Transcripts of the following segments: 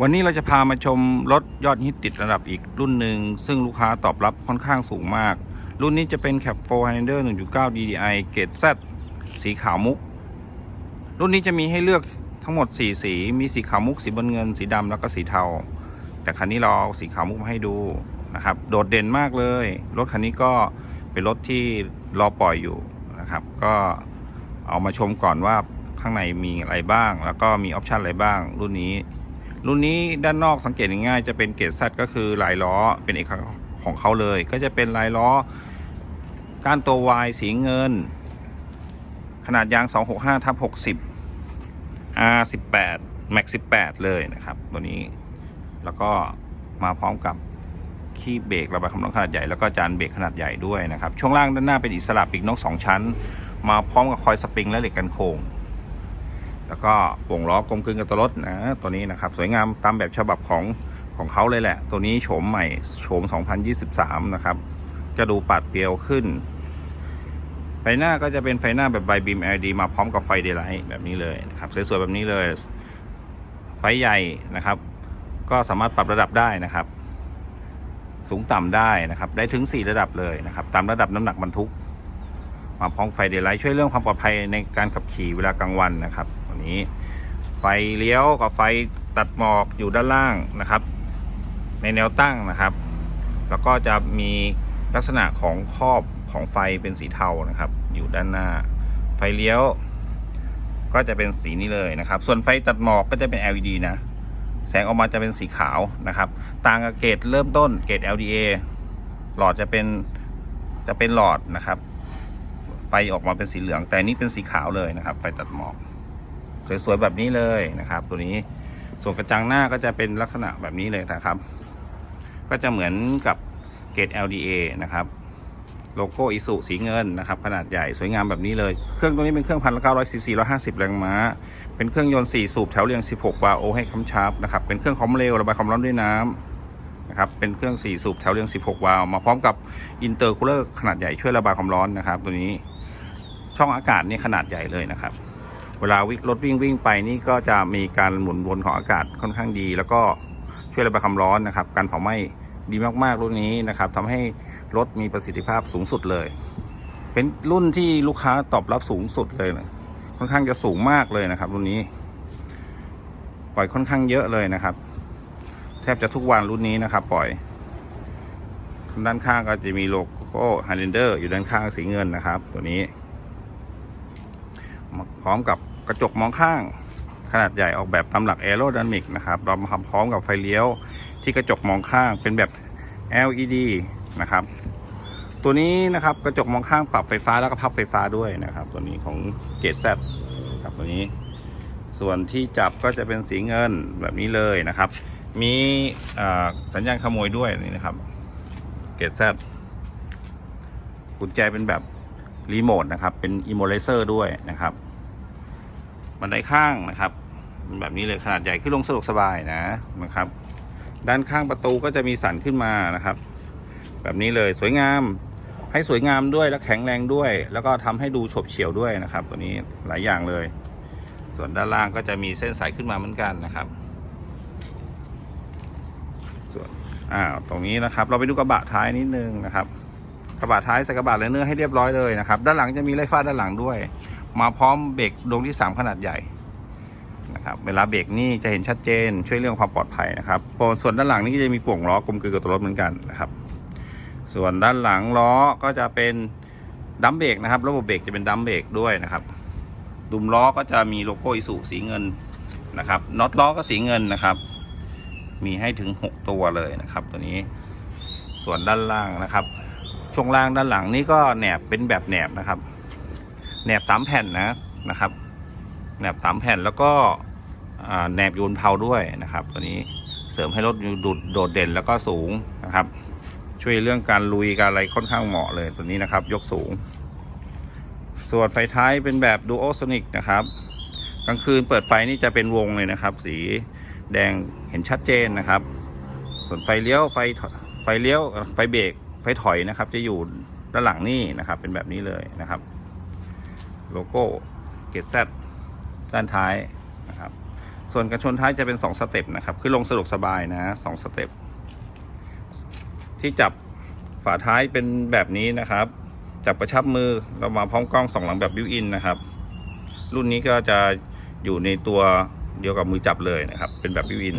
วันนี้เราจะพามาชมรถยอดฮิตติดระดับอีกรุ่นหนึ่ง ซึ่งลูกค้าตอบรับค่อนข้างสูงมาก รุ่นนี้จะเป็น Cap 4 Highlander 1.9 DDI เกรด Z สีขาวมุก รุ่นนี้จะมีให้เลือกทั้งหมด 4 สี มีสีขาวมุก สีบนเงิน สีดำแล้วก็สีเทา แต่คันนี้เราเอาสีขาวมุกมาให้ดูนะครับ โดดเด่นมากเลย รถคันนี้ก็เป็นรถที่รอปล่อยอยู่นะครับ ก็เอามาชมก่อนว่าข้างในมีอะไรบ้าง แล้วก็มีออปชันอะไรบ้าง รุ่นนี้ รุ่นนี้ด้านนอกสังเกตง่ายๆจะเป็นเกรดซัดก็คือลายล้อเป็นเอกลักษณ์ของเขาเลย ก็จะเป็นลายล้อก้านตัววายสีเงิน ขนาดยาง 265ทับ60 R18 Max 18 เลยนะครับตัวนี้แล้วก็มาพร้อมกับคีบเบรกระบายความร้อนขนาดใหญ่แล้วก็จานเบรกขนาดใหญ่ด้วยนะครับ ช่วงล่างด้านหน้าเป็นอิสระปีกนก 2 ชั้น มาพร้อมกับคอยสปริงและเหล็กกันโค้ง แล้วก็วงล้อกลมกลืนกับตัวรถนะตัวนี้นะครับสวยงามตามแบบฉบับของของเขาเลยแหละ ตัวนี้โฉมใหม่โฉม 2023 นะครับจะดูปัดเปรียวขึ้น ไฟหน้าก็จะเป็นไฟหน้าแบบไบบีม LED มาพร้อมกับไฟเดย์ไลท์แบบนี้เลยนะครับสวยๆแบบนี้เลย ไฟใหญ่นะครับ ก็สามารถปรับระดับได้นะครับ สูงต่ำได้นะครับ ได้ถึง 4 ระดับเลยนะครับ ตามระดับน้ำหนักบรรทุก มาพร้อมไฟเดย์ไลท์ช่วยเรื่องความปลอดภัยในการขับขี่เวลากลางวันนะครับ นี้ ไฟเลี้ยวกับไฟตัดหมอกอยู่ด้านล่างนะครับ ในแนวตั้งนะครับ แล้วก็จะมีลักษณะของครอบของไฟเป็นสีเทานะครับ อยู่ด้านหน้า ไฟเลี้ยว ก็จะเป็นสีนี้เลยนะครับ ส่วนไฟตัดหมอกก็จะเป็น LED นะ แสงออกมาจะเป็นสีขาวนะครับ ต่างกับเกรดเริ่มต้นเกรด LDA หลอดจะเป็นจะเป็นหลอดนะครับ ไฟออกมาเป็นสีเหลือง แต่นนี้เป็นสีขาวเลยนะครับ ไฟตัดหมอก สวยๆแบบนี้เลยนะครับ ตัวนี้ส่วนกระจังหน้าก็จะเป็นลักษณะแบบนี้เลยนะครับ ก็จะเหมือนกับเกรด LDA นะครับโลโก้อิสุสีเงินนะครับ ขนาดใหญ่สวยงามแบบนี้เลย เครื่องตัวนี้เป็นเครื่องพันละเก้าร้อยซีซีร้อยห้าสิบแรงม้า เป็นเครื่องยนต์4สูบแถวเรียง16วาล์วโอให้คำชาร์ปนะครับ เป็นเครื่องคอมเร็วระบายความร้อนด้วยน้ำนะครับ เป็นเครื่อง4สูบแถวเรียง16วาล์วมาพร้อมกับอินเตอร์คูลเลอร์ขนาดใหญ่ช่วยระบายความร้อนนะครับ ตัวนี้ช่องอากาศนี่ขนาดใหญ่เลยนะครับ เวลาวิ่งรถวิ่งวิ่งไปนี่ก็จะมีการหมุนวนของอากาศค่อนข้างดี แล้วก็ช่วยระบายความร้อนนะครับการเผาไหม้ดีมากๆรุ่นนี้นะครับทำให้รถมีประสิทธิภาพสูงสุดเลย เป็นรุ่นที่ลูกค้าตอบรับสูงสุดเลยนะค่อนข้างจะสูงมากเลยนะครับ รุ่นนี้ ปล่อยค่อนข้างเยอะเลยนะครับ แทบจะทุกวันรุ่นนี้นะครับ ปล่อยด้านข้างก็จะมีโลโก้ฮันเดอร์อยู่ด้านข้างสีเงินนะครับ ตัวนี้พร้อมกับ กระจกมองข้าง ขนาดใหญ่ออกแบบตามหลัก Aerodynamic นะครับเรามาทำพร้อมกับไฟเลี้ยวที่กระจกมองข้างเป็นแบบ LED นะครับ ตัวนี้นะครับกระจกมองข้างปรับไฟฟ้าแล้วก็พับไฟฟ้าด้วยนะครับ ตัวนี้ของเกตแซครับตัวนี้ ส่วนที่จับก็จะเป็นสีเงินแบบนี้เลยนะครับ มีสัญญาณขโมยด้วยนี่นะครับเกตแซกุญแจเป็นแบบรีโมทนะครับ เป็นอิโมเลเซอร์ด้วยนะครับ บันไดข้างนะครับเป็นแบบนี้เลยขนาดใหญ่ขึ้นลงสะดวกสบายนะนะครับ ด้านข้างประตูก็จะมีสันขึ้นมานะครับ แบบนี้เลยสวยงาม ให้สวยงามด้วยและแข็งแรงด้วย แล้วก็ทำให้ดูฉบเฉี่ยวด้วยนะครับ ตัวนี้หลายอย่างเลย ส่วนด้านล่างก็จะมีเส้นสายขึ้นมาเหมือนกันนะครับส่วนอ่าตรงนี้นะครับ เราไปดูกระบะท้ายนิดนึงนะครับกระบะท้ายใส่กระบะเลเนอร์ให้เรียบร้อยเลยนะครับ ด้านหลังจะมีไล่ฟ้าด้านหลังด้วย มาพร้อมเบรกดวงที่ 3 ขนาดใหญ่นะครับเวลาเบรกนี่จะเห็นชัดเจนช่วยเรื่องความปลอดภัยนะครับส่วนด้านหลังนี่ก็จะมีป่วงล้อกลมกลืนกับตัวรถเหมือนกันนะครับ ส่วนด้านหลังล้อก็จะเป็นดัมเบรกนะครับ ระบบเบรกจะเป็นดัมเบรกด้วยนะครับ ดุมล้อก็จะมีโลโก้อิสุสีเงินนะครับน็อตล้อก็สีเงินนะครับ มีให้ถึง 6 ตัวเลยนะครับ ตัวนี้ ส่วนด้านล่างนะครับ ช่วงล่างด้านหลังนี่ก็แหนบเป็นแบบแหนบนะครับ แหนบสามแผ่นนะนะครับแหนบสามแผ่นแล้วก็แหนบโยนเพาด้วยนะครับ ตัวนี้เสริมให้รถดูดโดดเด่นแล้วก็สูงนะครับ ช่วยเรื่องการลุยการอะไรค่อนข้างเหมาะเลยตัวนี้นะครับ ยกสูง ส่วนไฟท้ายเป็นแบบดูโอโซนิกนะครับกลางคืนเปิดไฟนี่จะเป็นวงเลยนะครับ สีแดงเห็นชัดเจนนะครับ ส่วนไฟเลี้ยวไฟไฟเลี้ยวไฟเบรกไฟถอยนะครับ จะอยู่ด้านหลังนี่นะครับ เป็นแบบนี้เลยนะครับ โลโก้เกตแซด้านท้ายนะครับ ส่วนกันชนท้ายจะเป็น 2 สเต็ปนะครับ คือลงสะดวกสบายนะสองสเต็ปที่จับฝาท้ายเป็นแบบนี้นะครับ จับกระชับมือเรามาพร้อมกล้องสองหลังแบบบิวอินนะครับ รุ่นนี้ก็จะอยู่ในตัวเดียวกับมือจับเลยนะครับ เป็นแบบบิวอิน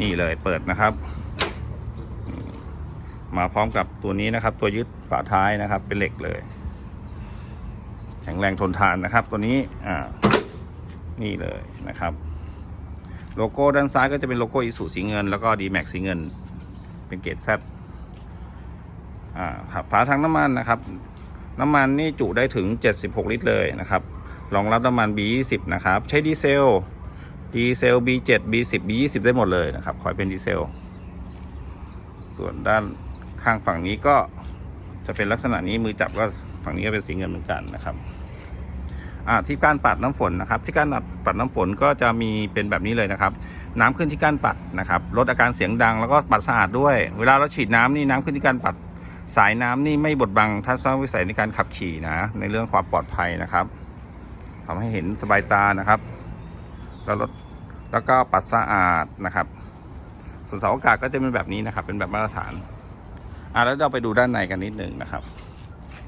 นี่เลยเปิดนะครับ มาพร้อมกับตัวนี้นะครับ ตัวยึดฝาท้ายนะครับ เป็นเหล็กเลย แข็งแรงทนทานนะครับ ตัวนี้อ่านี่เลยนะครับ โลโก้ด้านซ้ายก็จะเป็นโลโก้อิสุสีเงิน แล้วก็ d m a x สีเงิน เป็นเกรด Z อ่าครับฝาถังน้ำมันนะครับ น้ำมันนี่จุได้ถึง 76 ลิตรเลยนะครับรองรับน้ำมัน B20 นะครับ ใช้ดีเซลดีเซล B7 B10 B20 ได้หมดเลยนะครับ ขอเป็นดีเซล ส่วนด้านข้างฝั่งนี้ก็จะเป็นลักษณะนี้มือจับก็ ฝั่งนี้ก็เป็นสีเงินเหมือนกันนะครับที่ก้านปัดน้ำฝนนะครับที่ก้านปัดน้ำฝนก็จะมีเป็นแบบนี้เลยนะครับ น้ำขึ้นที่ก้านปัดนะครับลดอาการเสียงดังแล้วก็ปัดสะอาดด้วย เวลาเราฉีดน้ำนี่น้ำขึ้นที่ก้านปัดสายน้ำนี่ไม่บดบังทัศนวิสัยในการขับขี่นะในเรื่องความปลอดภัยนะครับทำให้เห็นสบายตานะครับ แล้วลดแล้วก็ปัดสะอาดนะครับส่วนเสาอากาศก็จะเป็นแบบนี้นะครับ เป็นแบบมาตรฐานอะแล้วเราไปดูด้านในกันนิดนึงนะครับ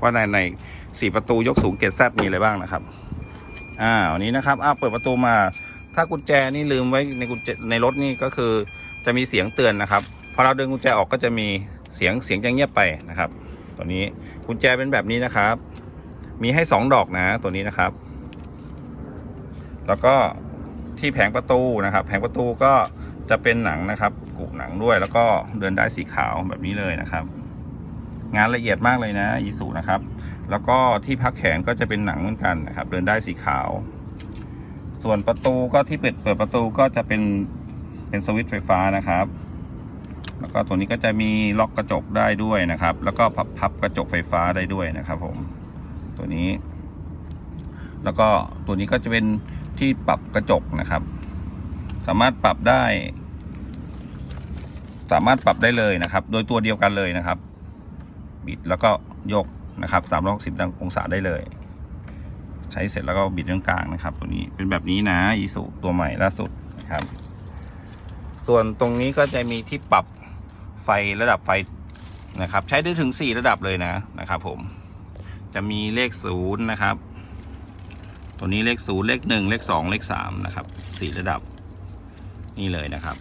ว่าในในสี่ประตูยกสูงเกตแซมีอะไรบ้างนะครับ อ่าวันนี้นะครับอ้าเปิดประตูมา ถ้ากุญแจนี่ลืมไว้ในกุญแจในรถนี่ก็คือจะมีเสียงเตือนนะครับพอเราดึงกุญแจออกก็จะมีเสียงเสียงจะเงียบไปนะครับ ตัวนี้กุญแจเป็นแบบนี้นะครับ มีให้สองดอกนะตัวนี้นะครับ แล้วก็ที่แผงประตูนะครับ แผงประตูก็จะเป็นหนังนะครับกุหนังด้วยแล้วก็เดินได้สีขาวแบบนี้เลยนะครับ งานละเอียดมากเลยนะอีสุนะครับ แล้วก็ที่พักแขนก็จะเป็นหนังเหมือนกันนะครับ เดินได้สีขาว ส่วนประตูก็ที่เปิดเปิดประตูก็จะเป็นเป็นสวิตช์ไฟฟ้านะครับ แล้วก็ตัวนี้ก็จะมีล็อกกระจกได้ด้วยนะครับ แล้วก็พับพับกระจกไฟฟ้าได้ด้วยนะครับ ผม ตัวนี้ แล้วก็ตัวนี้ก็จะเป็นที่ปรับกระจกนะครับ สามารถปรับได้ สามารถปรับได้เลยนะครับ โดยตัวเดียวกันเลยนะครับ บิดแล้วก็ยกนะครับ360องศาได้เลย ใช้เสร็จแล้วก็บิดตรงกลางนะครับ ตัวนี้เป็นแบบนี้นะอีสุตัวใหม่ล่าสุดนะครับ ส่วนตรงนี้ก็จะมีที่ปรับไฟระดับไฟนะครับ ใช้ได้ถึง 4 ระดับเลยนะนะครับ ผมจะมีเลขศูนย์นะครับ ตัวนี้เลขศูนย์เลขหนึ่งเลขสองเลขสามนะครับสี่ระดับนี่เลยนะครับ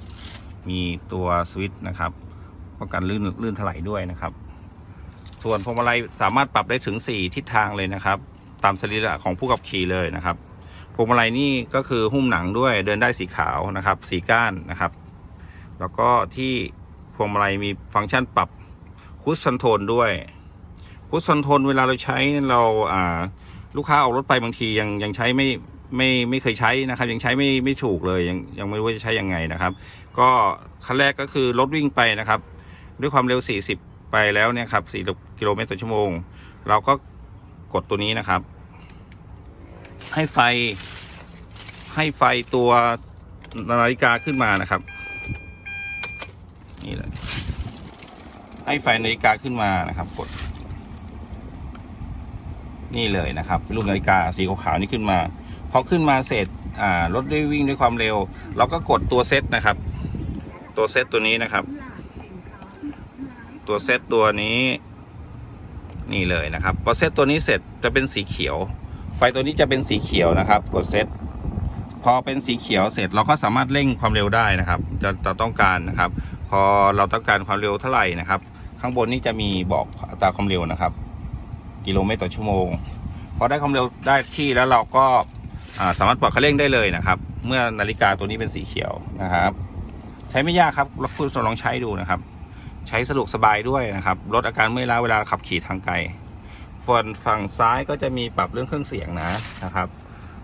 มีตัวสวิตช์นะครับป้องกันลื่นลื่นถลายด้วยนะครับ ส่วนพวงมาลัยสามารถปรับได้ถึง 4 ทิศทางเลยนะครับ ตามสรีระของผู้ขับขี่เลยนะครับพวงมาลัยนี่ก็คือหุ้มหนังด้วยเดินได้สีขาวนะครับ สีก้านนะครับ แล้วก็ที่พวงมาลัยมีฟังก์ชันปรับคุชคอนโทรลด้วยคุชคอนโทรลเวลาเราใช้เราอ่าลูกค้าออกรถไปบางทียังยังใช้ไม่ไม่ไม่เคยใช้นะครับ ยังใช้ไม่ไม่ถูกเลยยังยังไม่รู้ว่าจะใช้ยังไงนะครับ ก็ขั้นแรกก็คือรถวิ่งไปนะครับ ด้วยความเร็ว 40 ไปแล้วเนี่ยครับ4กิโลเมตรต่อชั่วโมง เราก็กดตัวนี้นะครับ ให้ไฟ ให้ไฟตัวนาฬิกาขึ้นมานะครับ นี่เลยให้ไฟนาฬิกาขึ้นมานะครับ กด นี่เลยนะครับเป็นรูปนาฬิกาสีขาวๆนี่ขึ้นมาพอขึ้นมาเสร็จอ่ารถได้วิ่งด้วยความเร็ว เราก็กดตัวเซตนะครับ ตัวเซตตัวนี้นะครับ ตัวเซตตัวนี้นี่เลยนะครับพอเซตตัวนี้เสร็จจะเป็นสีเขียว ไฟตัวนี้จะเป็นสีเขียวนะครับ กดเซตพอเป็นสีเขียวเสร็จเราก็สามารถเร่งความเร็วได้นะครับ จะจะต้องการนะครับ พอเราต้องการความเร็วเท่าไหร่นะครับ ข้างบนนี่จะมีบอกอัตราความเร็วนะครับ กิโลเมตรต่อชั่วโมงพอได้ความเร็วได้ที่แล้วเราก็าสามารถปรับคันเร่งได้เลยนะครับ เมื่อนาฬิกาตัวนี้เป็นสีเขียวนะครับ ใช้ไม่ยากครับลองลองใช้ดูนะครับ ใช้สะดวกสบายด้วยนะครับลดอาการเมื่อยล้าเวลาขับขี่ทางไกลส่วนฝั่งซ้ายก็จะมีปรับเรื่องเครื่องเสียงนะนะครับ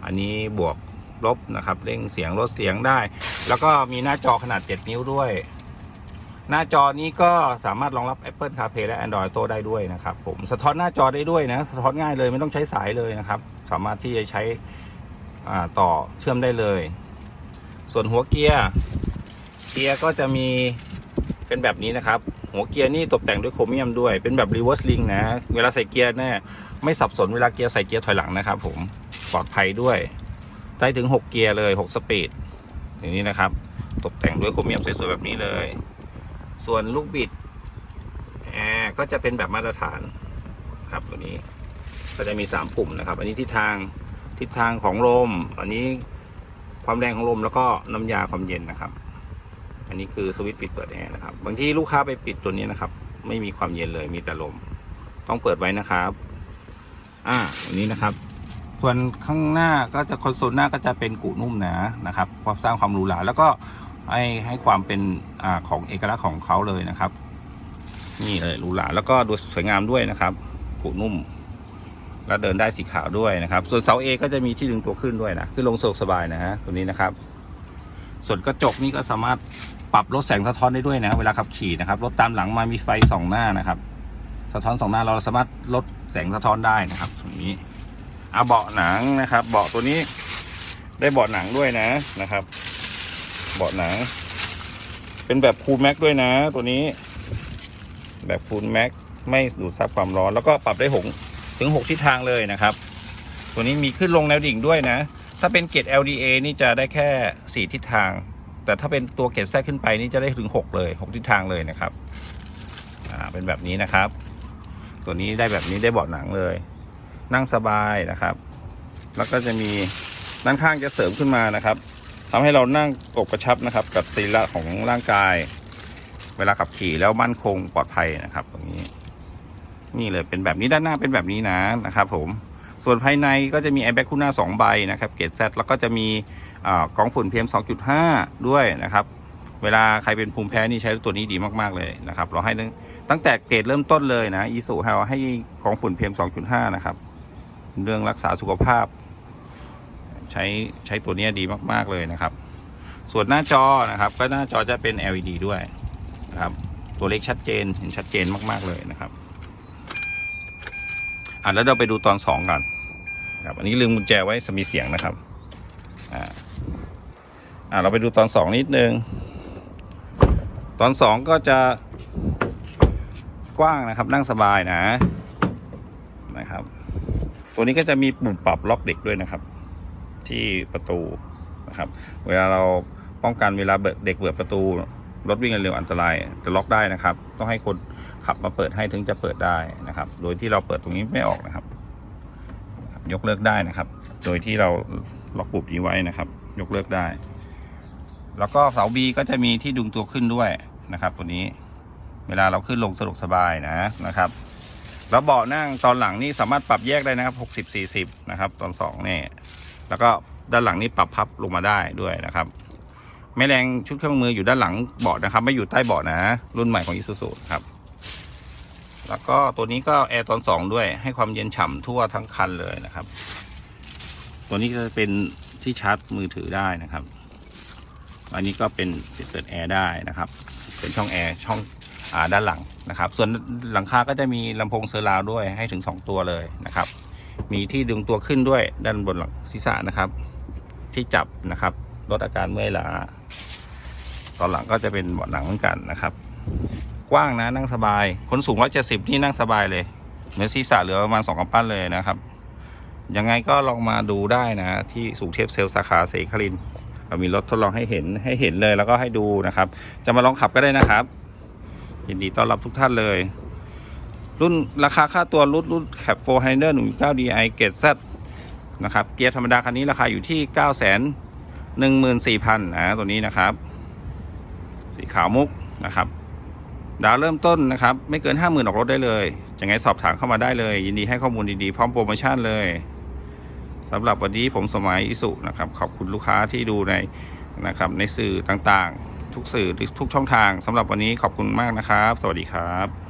อันนี้บวกลบนะครับเร่งเสียงลดเสียงได้ แล้วก็มีหน้าจอขนาด 7 นิ้วด้วย หน้าจอนี้ก็สามารถรองรับ Apple CarPlay และ Android Auto ได้ด้วยนะครับ ผมสะท้อนหน้าจอได้ด้วยนะสะท้อนง่ายเลยไม่ต้องใช้สายเลยนะครับ สามารถที่จะใช้ต่อเชื่อมได้เลย ส่วนหัวเกียร์เกียร์ก็จะมี เป็นแบบนี้นะครับ หัวเกียร์นี่ตกแต่งด้วยโครเมียมด้วย เป็นแบบ reverse link นะ เวลาใส่เกียร์เนี่ยไม่สับสนเวลาเกียร์ใส่เกียร์ถอยหลังนะครับผม ปลอดภัยด้วย ได้ถึง 6 เกียร์เลย 6 สปีด อย่างนี้นะครับ ตกแต่งด้วยโครเมียมสวยๆแบบนี้เลย ส่วนลูกบิดแอร์ก็จะเป็นแบบมาตรฐานครับตัวนี้ ก็จะมี 3 ปุ่มนะครับ อันนี้ทิศทาง ทิศทางของลม อันนี้ความแรงของลมแล้วก็น้ำยาความเย็นนะครับ อันนี้คือสวิตช์ปิดเปิดแอร์นะครับ บางที่ลูกค้าไปปิดตัวนี้นะครับ ไม่มีความเย็นเลยมีแต่ลม ต้องเปิดไว้นะครับอ่าอันนี้นะครับ ส่วนข้างหน้าก็จะคอนโซลหน้าก็จะเป็นกุนุ่มหนานะครับความสร้างความหรูหราแล้วก็ให้ให้ความเป็นอ่าของเอกลักษณ์ของเขาเลยนะครับ นี่เลยหรูหราแล้วก็ดูสวยงามด้วยนะครับกุนุ่มแล้วเดินได้สีขาวด้วยนะครับ ส่วนเสาเอก็จะมีที่ดึงตัวขึ้นด้วยนะ ขึ้นลงสะดวกสบายนะฮะตัวนี้นะครับ ส่วนกระจกนี่ก็สามารถ รับลดแสงสะท้อนได้ด้วยนะเวลาขับขี่นะครับรถตามหลังมามีไฟสองหน้านะครับ สะท้อนสองหน้าเราสามารถลดแสงสะท้อนได้นะครับตรงนี้เอาเบาะหนังนะครับ เบาะตัวนี้ได้เบาะหนังด้วยนะนะครับ เบาะหนัง เป็นแบบคูลแม็กด้วยนะ ตัวนี้ แบบคูลแม็กไม่ดูดซับความร้อน แล้วก็ปรับได้หงถึง 6 ทิศทางเลยนะครับ ตัวนี้มีขึ้นลงแนวดิ่งด้วยนะ ถ้าเป็นเกรด LDA นี่จะได้แค่ 4 ทิศทาง แต่ถ้าเป็นตัวเกรดแซขึ้นไปนี่จะได้ถึง 6 เลย 6 ทิศทางเลยนะครับ อ่า เป็นแบบนี้นะครับ ตัวนี้ได้แบบนี้ได้เบาะหนังเลย นั่งสบายนะครับ แล้วก็จะมีด้านข้างจะเสริมขึ้นมานะครับทำให้เรานั่งอกกระชับนะครับ กับศีละของร่างกาย เวลาขับขี่แล้วมั่นคงปลอดภัยนะครับ ตรงนี้ นี่เลยเป็นแบบนี้ด้านหน้าเป็นแบบนี้นะนะครับ ผมส่วนภายในก็จะมีแอร์แบ็กคู่หน้า 2 ใบนะครับ เกรด Z แล้วก็จะมี อกองฝุ่น PM 2.5 ด้วยนะครับ เวลาใครเป็นภูมิแพ้นี่ใช้ตัวนี้ดีมากๆเลยนะครับเราให้ตั้งตั้งแต่เกรดเริ่มต้นเลยนะอีสุเราให้กองฝุ่น PM 2.5 นะครับ เรื่องรักษาสุขภาพ ใช้ใช้ตัวนี้ดีมากๆเลยนะครับ ส่วนหน้าจอนะครับ ก็หน้าจอจะเป็น LED ด้วยนะครับ ตัวเล็กชัดเจนเห็นชัดเจนมากๆเลยนะครับอะแล้วเราไปดูตอนสองกันครับอันนี้ลืมกุญแจไว้สมีเสียงนะครับ อ่า อ่าเราไปดูตอนสองนิดนึง ตอนสองก็จะกว้างนะครับนั่งสบายนะนะครับ ตัวนี้ก็จะมีปุ่มปรับล็อกเด็กด้วยนะครับ ที่ประตูนะครับ เวลาเราป้องกันเวลาเด็กเปิดประตูรถวิ่งเร็วอันตรายจะล็อกได้นะครับ ต้องให้คนขับมาเปิดให้ถึงจะเปิดได้นะครับ โดยที่เราเปิดตรงนี้ไม่ออกนะครับ ยกเลิกได้นะครับ โดยที่เราล็อกปุ่มนี้ไว้นะครับ ยกเลิกได้ แล้วก็เสาบีก็จะมีที่ดึงตัวขึ้นด้วยนะครับ ตัวนี้ เวลาเราขึ้นลงสะดวกสบายนะนะครับ แล้วเบาะนั่งตอนหลังนี่สามารถปรับแยกได้นะครับ 60 40 นะครับ ตอนสองนี่แล้วก็ด้านหลังนี่ปรับพับลงมาได้ด้วยนะครับแม่แรงชุดเครื่องมืออยู่ด้านหลังเบาะนะครับ ไม่อยู่ใต้เบาะนะ รุ่นใหม่ของ Isuzu ครับ แล้วก็ตัวนี้ก็แอร์ตอนสองด้วยให้ความเย็นฉ่ำทั่วทั้งคันเลยนะครับ ตัวนี้จะเป็นที่ชาร์จมือถือได้นะครับ อันนี้ก็เป็นเปิดแอร์ได้นะครับ เป็นช่องแอร์ช่องอด้านหลังนะครับ ส่วนหลังคาก็จะมีลำโพงเซอร์ราวด์ด้วยให้ถึง 2 ตัวเลยนะครับ มีที่ดึงตัวขึ้นด้วยด้านบนหลังศีรษะนะครับ ที่จับนะครับลดอาการเมื่อยล้าตอนหลังก็จะเป็นเบาะหนังเหมือนกันนะครับ กว้างนะนั่งสบาย คนสูง170นี่นั่งสบายเลยเหนือศีรษะเหลือประมาณ2กำปั้นเลยนะครับยังไงก็ลองมาดูได้นะ ที่สูงเทพเซลสาขาเสคริน เรามีรถทดลองให้เห็นให้เห็นเลยแล้วก็ให้ดูนะครับ จะมาลองขับก็ได้นะครับ ยินดีต้อนรับทุกท่านเลย รุ่นราคาค่าตัวรุ่นรุ่นแคปโฟร์ไฮเดอร์หนึ่งเก้าดีไอเกตซนะครับ เกียร์ธรรมดาคันนี้ราคาอยู่ที่เก้าแสนหนึ่งหมื่นสี่พันนะตัวนี้นะครับ สีขาวมุกนะครับดาวเริ่มต้นนะครับ ไม่เกินห้าหมื่นออกรถได้เลยยังไงสอบถามเข้ามาได้เลย ยินดีให้ข้อมูลดีๆ พร้อมโปรโมชั่นเลย สำหรับวันนี้ผมสมัยอิสุนะครับ ขอบคุณลูกค้าที่ดูในนะครับในสื่อต่างๆ ทุกสื่อทุกช่องทางสำหรับวันนี้ขอบคุณมากนะครับ สวัสดีครับ